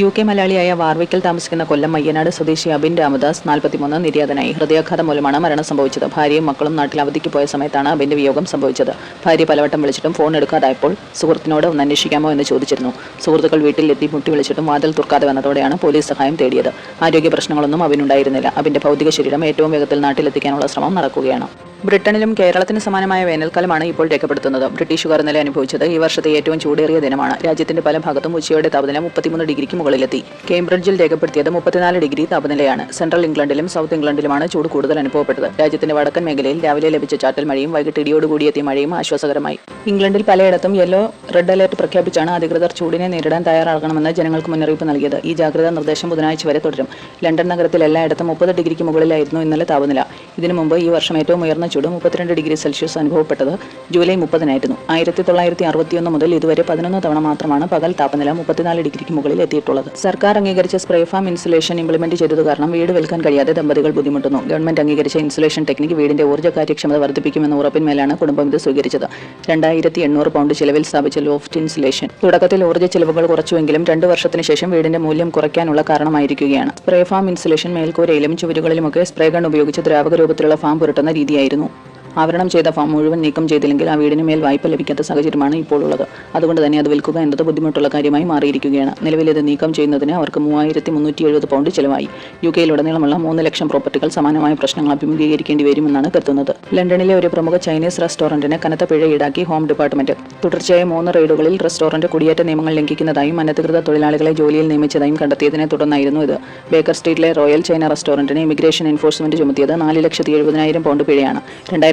U K മലയാളിയായ വാർവിക്കൽ താമസിക്കുന്ന കൊല്ലം മയ്യനാട് സ്വദേശി അബിൻ രാമദാസ് നാൽപ്പത്തിമൂന്ന് നിര്യാതനായി. ഹൃദയാഘാതം മൂലമാണ് മരണം സംഭവിച്ചത്. ഭാര്യയും മക്കളും നാട്ടിൽ അവധിക്ക് പോയ സമയത്താണ് അബിന്റെ വിയോഗം സംഭവിച്ചത്. ഭാര്യ പലവട്ടം വിളിച്ചിട്ടും ഫോൺ എടുക്കാതായപ്പോൾ സുഹൃത്തിനോട് ഒന്ന് അന്വേഷിക്കാമോ എന്ന് ചോദിച്ചിരുന്നു. സുഹൃത്തുക്കൾ വീട്ടിലെത്തി മുട്ടി വിളിച്ചിട്ടും വാതിൽ തുറക്കാതെ വന്നതോടെയാണ് പോലീസ് സഹായം തേടിയത്. ആരോഗ്യ പ്രശ്നങ്ങളൊന്നും അബിനുണ്ടായിരുന്നില്ല. അബിന്റെ ഭൗതിക ശരീരം ഏറ്റവും വേഗത്തിൽ നാട്ടിലെത്തിക്കാനുള്ള ശ്രമം നടക്കുകയാണ്. ബ്രിട്ടനിലും കേരളത്തിന് സമാനമായ വേനൽക്കാലമാണ് ഇപ്പോൾ രേഖപ്പെടുത്തുന്നത്. ബ്രിട്ടീഷുകാർ ഇന്നലെ അനുഭവിച്ചത് ഈ വർഷത്തെ ഏറ്റവും ചൂടേറിയ ദിനമാണ്. രാജ്യത്തിന്റെ പല ഭാഗത്തും ഉച്ചയോടെ താപനില മുപ്പത്തിമൂന്ന് ഡിഗ്രിക്ക് മുകളിലെത്തി. കേംബ്രിഡ്ജിൽ രേഖപ്പെടുത്തിയത് മുപ്പത്തിനാല് ഡിഗ്രി താപനിലയാണ്. സെൻട്രൽ ഇംഗ്ലണ്ടിലും സൗത്ത് ഇംഗ്ലണ്ടിലുമാണ് ചൂട് കൂടുതൽ അനുഭവപ്പെട്ടത്. രാജ്യത്തിന്റെ വടക്കൻ മേഖലയിൽ രാവിലെ ലഭിച്ച ചാറ്റൽ മഴയും വൈകിട്ട് ഇടിയോടുകൂടി എത്തിയ മഴയും ആശ്വാസകരമായി. ഇംഗ്ലണ്ടിൽ പലയിടത്തും യെല്ലോ റെഡ് അലർട്ട് പ്രഖ്യാപിച്ചാണ് അധികൃതർ ചൂടിനെ നേരിടാൻ തയ്യാറാകണമെന്ന് ജനങ്ങൾക്ക് മുന്നറിയിപ്പ് നൽകിയത്. ഈ ജാഗ്രതാ നിർദ്ദേശം ബുധനാഴ്ച വരെ തുടരും. ലണ്ടൻ നഗരത്തിൽ എല്ലായിടത്തും മുപ്പത് ഡിഗ്രിക്ക് മുകളിലായിരുന്നു ഇന്നലെ താപനില. ഇതിനു മുമ്പ് ഈ വർഷം ഏറ്റവും ഉയർന്ന ചൂട് മുപ്പത്തിരണ്ട് ഡിഗ്രി സെൽഷ്യസ് അനുഭവപ്പെട്ടത് ജൂലൈ മുപ്പതിനായിരുന്നു. ആയിരത്തി തൊള്ളായിരത്തി അറുപത്തിയൊന്ന് മുതൽ ഇതുവരെ പതിനൊന്ന് തവണ മാത്രമാണ് പകൽ താപനില മുപ്പത്തിനാല് ഡിഗ്രിക്ക് മുകളിൽ എത്തിയിട്ടുള്ളത്. സർക്കാർ അംഗീകരിച്ച സ്പ്രേ ഫാം ഇൻസുലേഷൻ ഇംപ്ലിമെന്റ് ചെയ്തത് കാരണം വീട് വിൽക്കാൻ കഴിയാതെ ദമ്പതികൾ ബുദ്ധിമുട്ടുന്നു. ഗവൺമെന്റ് അംഗീകരിച്ച ഇൻസുലേഷൻ ടെക്നിക്ക് വീടിന്റെ ഊർജ കാര്യക്ഷമത വർദ്ധിപ്പിക്കുമെന്ന ഉറപ്പിന്മേലാണ് കുടുംബം ഇത് സ്വീകരിച്ചത്. രണ്ടായിരത്തി എണ്ണൂറ് പൗണ്ട് ചിലവിൽ സ്ഥാപിച്ച ലോഫ്റ്റ് ഇൻസുലേഷൻ. തുടക്കത്തിൽ ഊർജ ചിലവുകൾ കുറച്ചുവെങ്കിലും രണ്ട് വർഷത്തിന് ശേഷം വീടിന്റെ മൂല്യം കുറയ്ക്കാനുള്ള കാരണമായിരിക്കുകയാണ്. സ്പ്രേ ഫാം ഇൻസുലേഷൻ മേൽക്കൂരയിലും ചുവരുകളിലുമൊക്കെ സ്പ്രേ ഗൺ ഉപയോഗിച്ച് ദ്രാവക രൂപത്തിലുള്ള ഫാം പുരട്ടുന്ന രീതിയായിരുന്നു No. ആവരണം ചെയ്ത ഫാം മുഴുവൻ നീക്കം ചെയ്തില്ലെങ്കിൽ ആ വീടിന് മേൽ വായ്പ ലഭിക്കാത്ത സാഹചര്യമാണ് ഇപ്പോൾ ഉള്ളത് അതുകൊണ്ട് തന്നെ അത് വിൽക്കുക എന്നത് ബുദ്ധിമുട്ടുള്ള കാര്യമായി മാറിയിരിക്കുകയാണ്. നിലവിൽ ഇത് നീക്കം ചെയ്യുന്നതിന് അവർക്ക് മൂവായിരത്തി മുന്നൂറ്റി എഴുപത് പൗണ്ട് ചിലവായി. യു കെയിലുടനീളമുള്ള മൂന്ന് ലക്ഷം പ്രോപ്പർട്ടികൾ സമാനമായ പ്രശ്നങ്ങൾ അഭിമുഖീകരിക്കേണ്ടി വരുമെന്നാണ് കരുതുന്നത്. ലണ്ടനിലെ ഒരു പ്രമുഖ ചൈനീസ് റെസ്റ്റോറന്റിന് കനത്ത പിഴ ഈടാക്കി ഹോം ഡിപ്പാർട്ട്മെന്റ്. തുടർച്ചയായ മൂന്ന് റെയ്ഡുകളിൽ റെസ്റ്റോറന്റ് കുടിയേറ്റ നിയമങ്ങൾ ലംഘിക്കുന്നതായും അനധികൃത തൊഴിലാളികളെ ജോലിയിൽ നിയമിച്ചതായും കണ്ടെത്തിയതിനെ തുടർന്നായിരുന്നു ഇത്. ബേക്കർ സ്ട്രീറ്റിലെ റോയൽ ചൈന റെസ്റ്റോറന്റിന് ഇമിഗ്രേഷൻ എൻഫോഴ്സ്മെന്റ് ചുമത്തിയത് നാല് ലക്ഷത്തി എഴുപതിനായിരം പൗണ്ട് പിഴയാണ്.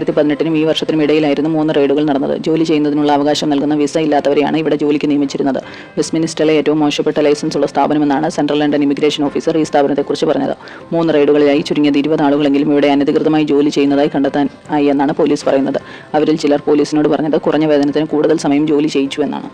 രണ്ടായിരത്തി പതിനെട്ടിനും ഈ വർഷത്തിനും ഇടയിലായിരുന്നു മൂന്ന് റെയ്ഡുകൾ നടന്നത്. ജോലി ചെയ്യുന്നതിനുള്ള അവകാശം നൽകുന്ന വിസ ഇല്ലാത്തവരെയാണ് ഇവിടെ ജോലിക്ക് നിയമിച്ചിരുന്നത്. വെസ്റ്റ്മിനിസ്റ്ററിലെ ഏറ്റവും മോശപ്പെട്ട ലൈസൻസ് ഉള്ള സ്ഥാപനമെന്നാണ് സെൻട്രൽ ലണ്ടൻ ഇമിഗ്രേഷൻ ഓഫീസർ ഈ സ്ഥാപനത്തെക്കുറിച്ച് പറഞ്ഞത്. മൂന്ന് റെയ്ഡുകളിലായി ചുരുങ്ങിയത് ഇരുപത് ആളുകളെങ്കിലും ഇവിടെ അനധികൃതമായി ജോലി ചെയ്യുന്നതായി കണ്ടെത്താൻ ആയി എന്നാണ് പോലീസ് പറയുന്നത്. അവരിൽ ചിലർ പോലീസിനോട് പറഞ്ഞത് കുറഞ്ഞ വേതനത്തിന് കൂടുതൽ സമയം ജോലി ചെയ്യിച്ചു എന്നാണ്.